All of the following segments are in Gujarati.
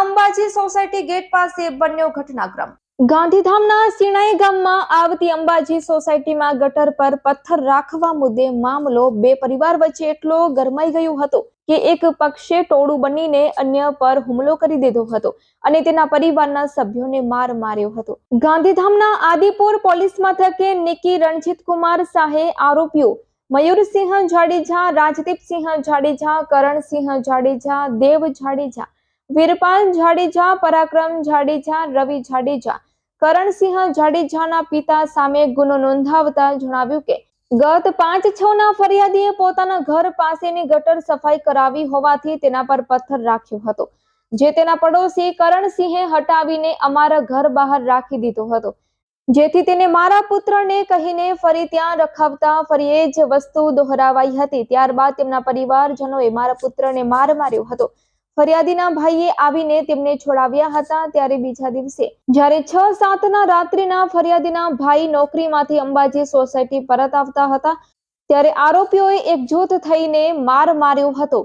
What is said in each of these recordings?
અંબાજી સોસાયટી ગેટ પાસે બન્યો ઘટનાક્રમ. ગાંધીધામના સિણાઈ ગામમાં આવતી અંબાજી સોસાયટીમાં ગટર પર પથ્થર રાખવા મુદ્દે મામલો બે પરિવાર વચ્ચે એટલો ગરમાઈ ગયો હતો કે એક પક્ષે ટોળું બનીને અન્ય પર હુમલો કરી દીધો હતો અને તેના પરિવારના સભ્યોને માર માર્યો હતો. ગાંધીધામના આદિપુર પોલીસ મથકે નિકી રણજીત કુમાર શાહે આરોપીઓ મયુરસિંહ જાડેજા, રાજદીપસિંહ જાડેજા, કરણસિંહ જાડેજા, દેવ જાડેજા વીરપાલ જાડેજા, પરાક્રમ જાડેજા, રવિ જાડેજા. કરણસિંહ જાડેજાના પિતા સામે ગુનો નોંધાવતા જણાવ્યું કે, ગત પાંચ છ ના ફરિયાદીએ પોતાના ઘર પાસેની ગટર સફાઈ કરાવી હોવાથી તેના પર પથ્થર રાખ્યો હતો, જે તેના પડોશી કરણસિંહે હટાવીને અમારા ઘર બહાર રાખી દીધો હતો. જેથી તેને મારા પુત્રને કહીને ફરી ત્યાં રખાવતા ફરી એ જ વસ્તુ દોહરાવાઈ હતી. ત્યારબાદ તેમના પરિવારજનોએ મારા પુત્રને માર માર્યો હતો. ફરિયાદીના ભાઈએ આવીને તેમને છોડાવ્યા હતા ત્યારે બીજા દિવસે, જ્યારે છ સાતના રાત્રિના ફરિયાદીના ભાઈ નોકરીમાંથી અંબાજી સોસાયટી પરત આવતા હતા, ત્યારે આરોપીઓએ એકજૂથ થઈને માર માર્યો હતો.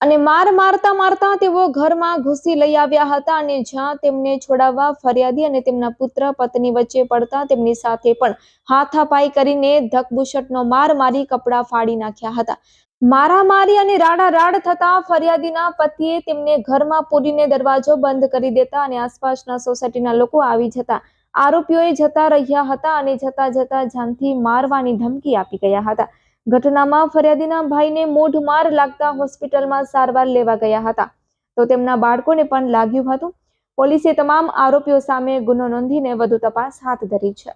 અને માર મારતા મારતા તેઓ ઘરમાં ઘૂસી લઈ આવ્યા હતા અને જ્યાં તેમને છોડાવવા ફરિયાદી અને તેમના પુત્ર, પત્ની વચ્ચે પડતા તેમની સાથે પણ હાથાપાઈ કરીને ધકબુશટનો માર મારી કપડાં ફાડી નાખ્યા હતા. મારામારી અને રાડારાડ થતા ફરિયાદીના પતિએ તેમને ઘરમાં પૂરીને દરવાજો બંધ કરી દેતા અને આસપાસના સોસાયટીના લોકો આવી જતા. આરોપીઓએ જતા રહ્યા હતા અને જતા જતા જાનથી મારવાની ધમકી આપી ગયા હતા. ઘટનામાં ફરિયાદીના ભાઈને મૂઢ માર લાગતા હોસ્પિટલમાં સારવાર લેવા ગયા હતા. તો તેમના બાળકોને પણ લાગ્યું હતું. પોલીસે તમામ આરોપીઓ સામે ગુનો નોંધીને વધુ તપાસ હાથ ધરી છે.